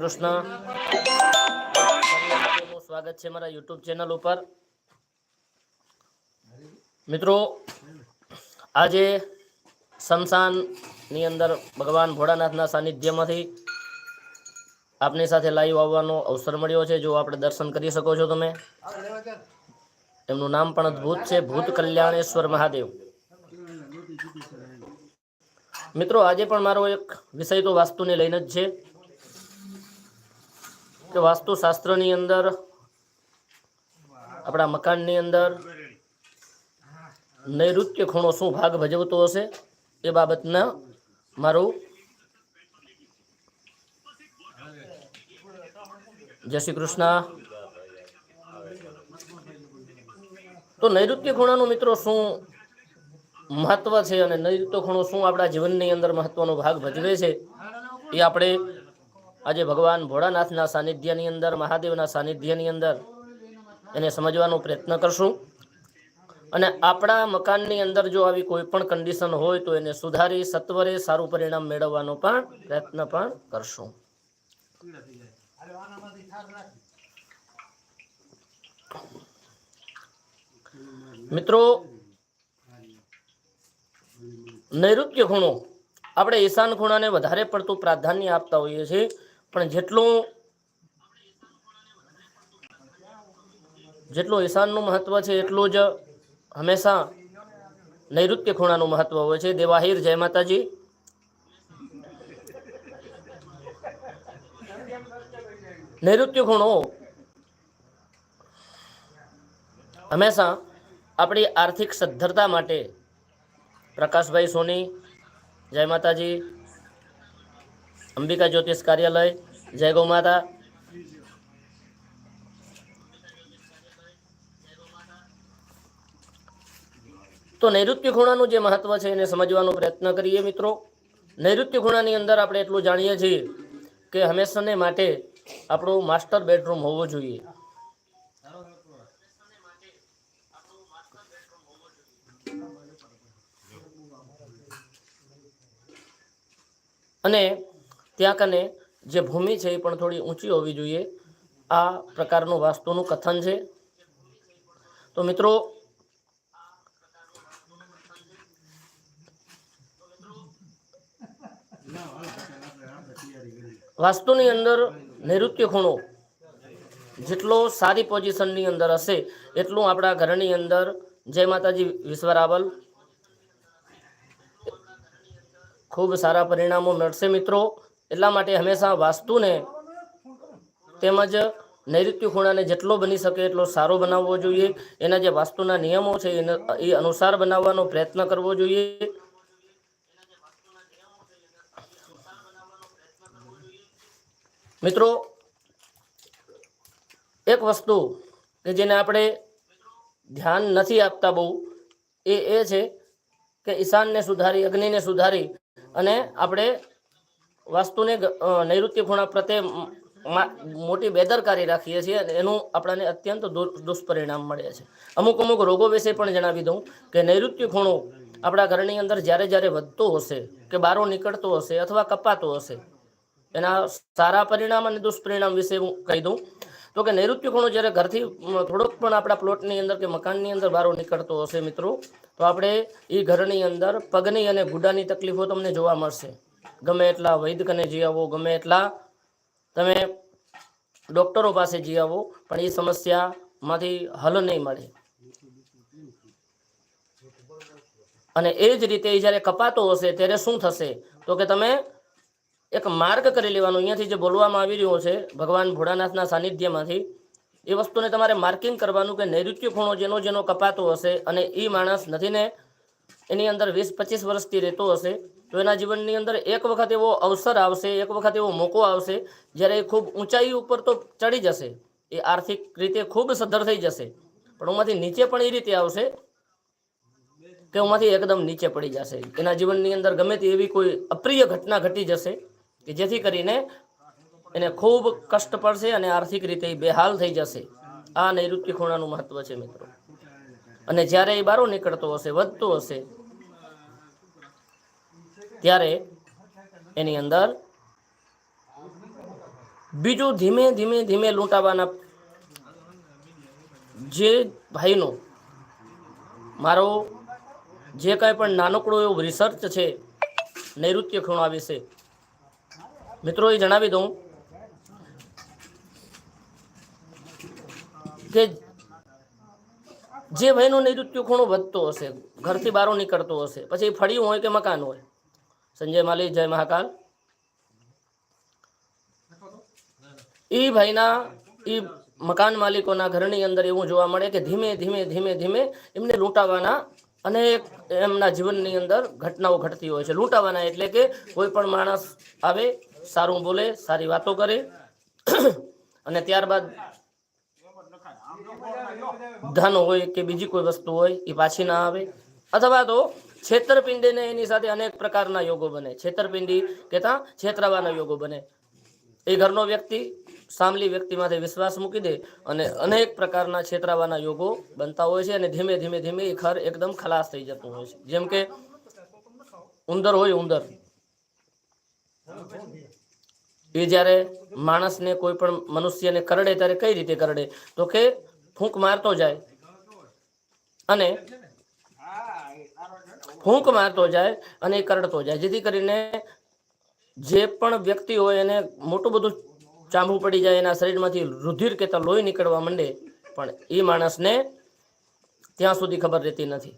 કૃષ્ણ. સ્વાગત છે મારા યુટ્યુબ ચેનલ ઉપર. મિત્રો, આજે શમશાનની અંદર ભગવાન ભોળાનાથના સાનિધ્યમાંથી આપની સાથે લાઈવ આવવાનો અવસર મળ્યો છે. જો આપણે દર્શન કરી શકો છો તમે. એમનું નામ પણ અદ્ભુત છે. ભૂત કલ્યાણેશ્વર મહાદેવ. મિત્રો, આજે પણ મારો એક વિષય તો વાસ્તુને લઈને જ છે. કે વાસ્તુશાસ્ત્રની અંદર, આપણા મકાનની અંદર, નૈઋત્ય ખૂણો શું ભાગ ભજવતો હશે, એ બાબતના મારું જય શ્રી કૃષ્ણ. તો નૈઋત્ય ખૂણાનું મિત્રો શું મહત્વ છે અને નૈઋત્ય ખૂણો શું આપણા જીવનની અંદર મહત્વનો ભાગ ભજવે છે, એ આપણે આજે ભગવાન ભોળાનાથના સાનિધ્યની અંદર, મહાદેવના સાનિધ્યની અંદર એને સમજવાનો પ્રયત્ન કરશું. અને આપણા મકાનની અંદર જો આવી કોઈ પણ કન્ડિશન હોય તો એને સુધારી, સત્વરે સારું પરિણામ મેળવવાનો પણ પ્રયત્ન પણ કરશું. મિત્રો, નૈઋત્ય ખૂણો. આપણે ઈશાન ખૂણાને વધારે પડતું પ્રાધાન્ય આપતા હોઈએ છીએ. પણ જેટલું જેટલું ઈશાનનું મહત્વ છે, એટલું જ હંમેશા નૈઋત્ય ખૂણાનું મહત્વ હોય છે. દેવાહીર, જય માતાજી. નૈઋત્ય ખૂણો હંમેશા આપણી આર્થિક સદ્ધરતા માટે પ્રકાશભાઈ સોની, જય માતાજી. અંબિકા જ્યોતિષ કાર્યાલય, જય ગૌ માતા. તો નૈઋત્ય ખૂણાનું જે મહત્વ છે એને સમજવાનો પ્રયત્ન કરીએ મિત્રો. નૈઋત્ય ખૂણાની અંદર આપણે એટલું જાણીએ છીએ કે હંમેશાને માટે આપણું માસ્ટર બેડરૂમ હોવો જોઈએ. અને ત્યાં કને જે ભૂમિ છે એ પણ થોડી ઊંચી હોવી જોઈએ. આ પ્રકારનું વાસ્તુનું કથન છે. તો મિત્રો, વાસ્તુની અંદર નૈઋત્ય ખૂણો જેટલો સારી પોઝિશનની અંદર હશે, એટલું આપણા ઘરની અંદર. જય માતાજી, વિશ્વરાવલ. ખૂબ સારા પરિણામો મળશે મિત્રો. એટલા માટે હંમેશા વાસ્તુને તેમજ નૈઋત્ય ખૂણાને જેટલો બની શકે એટલો સારો બનાવવો જોઈએ. એના જે વાસ્તુના નિયમો છે એ અનુસાર બનાવવાનો પ્રયત્ન કરવો જોઈએ. મિત્રો, એક વસ્તુ કે જેને આપણે ધ્યાન નથી આપતા બહુ, એ એ છે કે ઈશાનને સુધારી, અગ્નિને સુધારી અને આપણે વાસ્તુને નૈઋત્ય ખૂણા પ્રત્યે મોટી બેદરકારી રાખીએ છીએ અને એનું આપણને અત્યંત દુષ્પરિણામ મળે છે. અમુક અમુક રોગો વિશે પણ જણાવી દઉં કે નૈઋત્ય ખૂણો આપણા ઘરની અંદર જ્યારે જ્યારે વધતો હશે કે બારો નીકળતો હશે અથવા કપાતો હશે, એના સારા પરિણામ અને દુષ્પરિણામ વિશે હું કહી દઉં. તો કે નૈઋત્ય ખૂણો જ્યારે ઘરથી થોડોક પણ આપણા પ્લોટની અંદર કે મકાનની અંદર બારો નીકળતો હશે મિત્રો, તો આપણે એ ઘરની અંદર પગની અને ગુડાની તકલીફો તમને જોવા મળશે. ગમે એટલા વૈદ્યકને જઈ આવો ગમે એટલા તમે ડૉક્ટરો પાસે જઈ આવો પણ એ સમસ્યામાંથી હલ નહીં મળે. અને એ જ રીતે એ જ્યારે કપાતો હશે, ત્યારે શું થશે? તો કે તમે એક માર્ગ કરી લેવાનો. અહીંયાથી જે બોલવામાં આવી રહ્યો છે, ભગવાન ભોળાનાથના સાનિધ્યમાંથી, એ વસ્તુને તમારે માર્કિંગ કરવાનું કે નૈઋત્ય ખૂણો જેનો જેનો કપાતો હશે અને એ માણસ નથી ને એની અંદર વીસ પચીસ વર્ષથી રહેતો હશે તો એના જીવનની અંદર એક વખત એવો અવસર આવશે, એક વખત એવો મોકો આવશે, જ્યારે એ ખૂબ ઊંચાઈ ઉપર તો ચડી જશે. એ આર્થિક રીતે ખૂબ સદ્ધર થઈ જશે. પણ એમાંથી નીચે પણ એ રીતે આવશે કે એમાંથી એકદમ નીચે પડી જશે. એના જીવનની અંદર ગમે તે એવી કોઈ અપ્રિય ઘટના ઘટી જશે કે જેથી કરીને એને ખૂબ કષ્ટ પડશે અને આર્થિક રીતે એ બેહાલ થઈ જશે. આ નૈઋત્ય ખૂણાનું મહત્વ છે મિત્રો. અને જ્યારે એ બારો નીકળતો હશે, વધતો હશે ત્યારે એની અંદર બીજું ધીમે ધીમે ધીમે લૂંટાવાના જે ભાઈનો, મારો જે કાંઈ પણ નાનકડો એવો રિસર્ચ છે, નૈઋત્ય ખૂણા વિશે, મિત્રો એ જણાવી દઉં કે જે ભાઈનો નૈઋત્ય ખૂણો વધતો હશે, ઘરથી બહાર નીકળતો હશે, પછી ફળિયું હોય કે મકાન હોય સંજય માલી જય મહાકાલ. એ ભાઈના એ મકાન માલિકોના ઘરની અંદર એવું જોવા મળે કે ધીમે ધીમે ધીમે ધીમે એમને લૂંટાવાના અનેક એમના જીવનની અંદર ઘટનાઓ ઘટતી હોય છે. લૂંટાવાના એટલે કે કોઈ પણ માણસ આવે, સારું બોલે, સારી વાતો કરે. અને ત્યારબાદ ધન હોય કે બીજી કોઈ વસ્તુ હોય એ પાછી ના આવે. અથવા તો છેતરપિંડીને એની સાથે અનેક પ્રકારના યોગો બને. છેતરપિંડી કહેતા છેતરાવાના યોગો બને. એ ઘરનો વ્યક્તિ સામલી વ્યક્તિમાંથી વિશ્વાસ મૂકી દે અને અનેક પ્રકારના છેતરાવાના યોગો બનતા હોય છે અને ધીમે ધીમે ધીમે એ ઘર એકદમ ખલાસ થઈ જતું હોય છે. જેમ કે ઉંદર હોય ઉંદર. એ જ્યારે માણસને કોઈ પણ મનુષ્યને કરડે ત્યારે કઈ રીતે કરડે? તો કે ફૂંક મારતો જાય. અને ફૂંક મારતો જાય અને એ કરડતો જાય. જેથી કરીને જે પણ વ્યક્તિ હોય એને મોટું બધું ચાંબુ પડી જાય, એના શરીરમાંથી રુધિર કહેતા લોહી નીકળવા માંડે, પણ એ માણસને ત્યાં સુધી ખબર રહેતી નથી.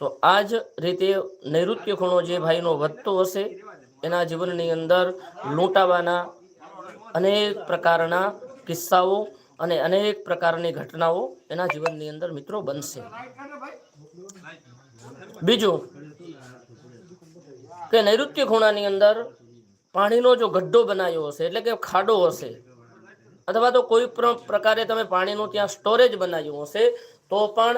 તો આ જ રીતે નૈઋત્ય ખૂણો જે ભાઈનો વધતો હશે, એના જીવનની અંદર લૂંટાવાના અનેક પ્રકારના કિસ્સાઓ અને અનેક પ્રકારની ઘટનાઓ એના જીવનની અંદર મિત્રો બનશે. બીજું, કે નૈઋત્ય ખૂણાની અંદર પાણીનો જો ગड्ढો બનાવ્યો હશે, એટલે કે ખાડો હશે, અથવા તો કોઈ પણ પ્રકારે તમે પાણીનું ત્યાં સ્ટોરેજ બનાવ્યું હશે, તો પણ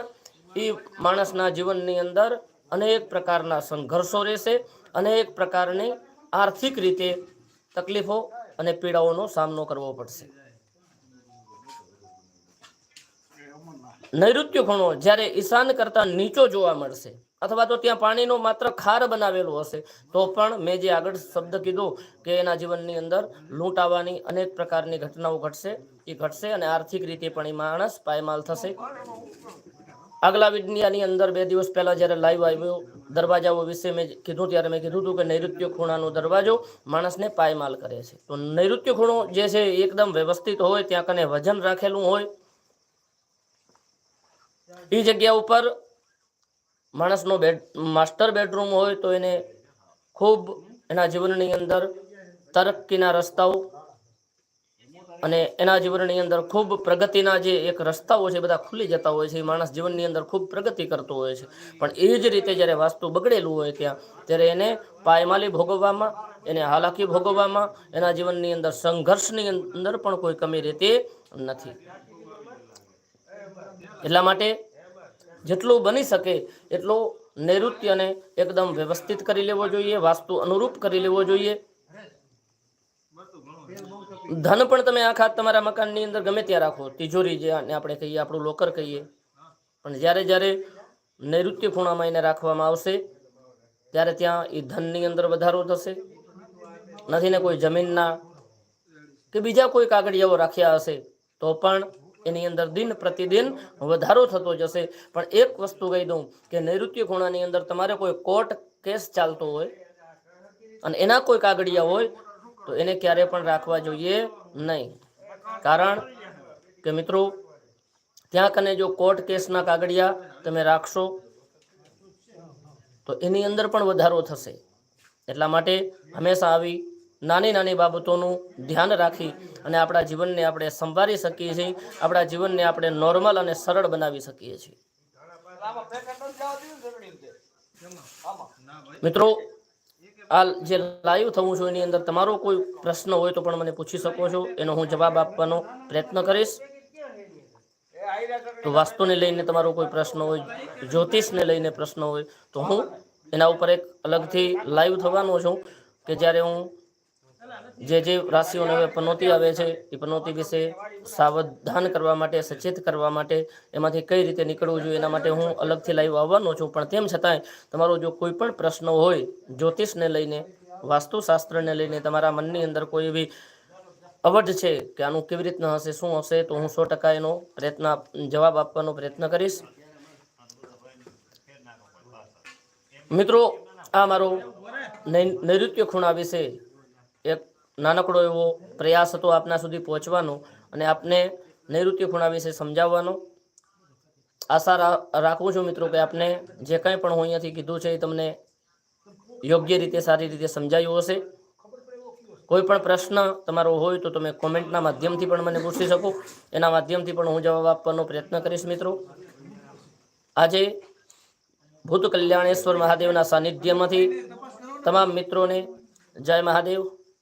એ માણસના જીવનની અંદર અનેક પ્રકારના સંઘર્ષો રહેશે, અનેક પ્રકારની આર્થિક રીતે તકલીફો અને પીડાઓનો સામનો કરવો પડશે. નૈઋત્ય ખૂણો જ્યારે ઈશાન કરતાં નીચો જોવા મળશે અથવા તો ત્યાં પાણીનો માત્ર ખાર બનાવેલો હશે, તો પણ મેં જે આગળ શબ્દ કીધો કે એના જીવનની અંદર લૂંટ આવવાની અનેક પ્રકારની ઘટનાઓ ઘટશે, એ ઘટશે અને આર્થિક રીતે પણ એ માણસ પાયમાલ થશે. આગલા વિડનિયાની અંદર બે દિવસ પહેલા જ્યારે લાઈવ આવ્યો, દરવાજાઓ વિશે મેં કીધું, ત્યારે મેં કીધું હતું કે નૈઋત્ય ખૂણાનો દરવાજો માણસને પાયમાલ કરે છે. તો નૈઋત્ય ખૂણો જે છે એકદમ વ્યવસ્થિત હોય, ત્યાં કને વજન રાખેલું હોય. એ જગ્યા ઉપર માણસનો બેડ, માસ્ટર બેડરૂમ હોય તો એને ખૂબ એના જીવનની અંદર તરક્કીના રસ્તાઓ અને એના જીવનની અંદર ખૂબ પ્રગતિના જે એક રસ્તાઓ છે બધા ખુલી જતા હોય છે. એ માણસ જીવનની અંદર ખૂબ પ્રગતિ કરતો હોય છે. પણ એ જ રીતે જ્યારે વાસ્તુ બગડેલું હોય ત્યાં, ત્યારે એને પાયમાલી ભોગવવામાં, એને હાલાકી ભોગવવામાં, એના જીવનની અંદર સંઘર્ષની અંદર પણ કોઈ કમી રહેતી નથી. એટલા માટે જેટલું બની શકે એટલું નૈઋત્યને એકદમ વ્યવસ્થિત કરી લેવો જોઈએ, વાસ્તુ અનુરૂપ કરી લેવો જોઈએ. ધન પણ તમે આખા તમારા મકાનની અંદર ગમે ત્યાં રાખો. તિજોરી જે આપણે કહીએ, આપણું લોકર કહીએ. પણ જ્યારે જ્યારે નૈઋત્ય ખૂણામાં એને રાખવામાં આવશે, ત્યારે ત્યાં એ ધનની અંદર વધારો થશે. નથી ને કોઈ જમીનના કે બીજા કોઈ કાગળિયાઓ રાખ્યા હશે, તો પણ એની અંદર દિન પ્રતિદિન વધારો થતો જશે. પણ એક વસ્તુ કહી દઉં કે નૈઋત્ય ખૂણાની અંદર તમારે કોઈ કોર્ટ કેસ ચાલતો હોય અને એના કોઈ કાગળિયા હોય, તો એને ક્યારે પણ રાખવા જોઈએ નહીં. કારણ કે મિત્રો ત્યાં કને જો કોર્ટ કેસના કાગળિયા તમે રાખશો, તો એની અંદર પણ વધારો થશે. એટલા માટે હંમેશા આવી નાની નાની બાબતોનું ધ્યાન રાખી અને આપણા જીવનને આપણે સંભાળી શકીએ છીએ, આપણા જીવનને આપણે નોર્મલ અને સરળ બનાવી શકીએ છીએ. મિત્રો, આ જે લાઈવ થવું છું એની અંદર તમારો કોઈ પ્રશ્ન હોય તો પણ મને પૂછી શકો છો, એનો હું જવાબ આપવાનો પ્રયત્ન કરીશ. તો વાસ્તુને લઈને તમારો કોઈ પ્રશ્ન હોય, જ્યોતિષને લઈને પ્રશ્ન હોય, તો હું એના ઉપર એક અલગથી લાઈવ થવાનો છું કે જ્યારે હું જે જે રાશિઓને હવે પનોતી આવે છે, એ પનોતી વિશે સાવધાન કરવા માટે, સચેત કરવા માટે એમાંથી કઈ રીતે નીકળવું જોઈએ એના માટે હું અલગથી લાઈવ આવવાનો છું. પણ તેમ છતાંય તમારો જો કોઈ પણ પ્રશ્ન હોય, જ્યોતિષને લઈને, વાસ્તુશાસ્ત્રને લઈને તમારા મનની અંદર કોઈ એવી અવઢ છે કે આનું કેવી રીતના હશે, શું હશે, તો હું સો ટકા એનો પ્રયત્ન જવાબ આપવાનો પ્રયત્ન કરીશ. મિત્રો, આ મારો નૈઋત્ય ખૂણા વિશે એક નાનકડો એવો પ્રયાસ હતો આપના સુધી પહોંચવાનો અને આપને નૈઋત્ય ખૂણા વિશે સમજાવવાનો. આશા રાખું છું મિત્રો કે આપને જે કંઈ પણ હું અહીંયાથી કીધું છે એ તમને યોગ્ય રીતે, સારી રીતે સમજાયું હશે. કોઈ પણ પ્રશ્ન તમારો હોય તો તમે કોમેન્ટના માધ્યમથી પણ મને પૂછી શકો. એના માધ્યમથી પણ હું જવાબ આપવાનો પ્રયત્ન કરીશ મિત્રો. આજે ભૂત કલ્યાણેશ્વર મહાદેવના સાનિધ્યમાંથી તમામ મિત્રોને જય મહાદેવ.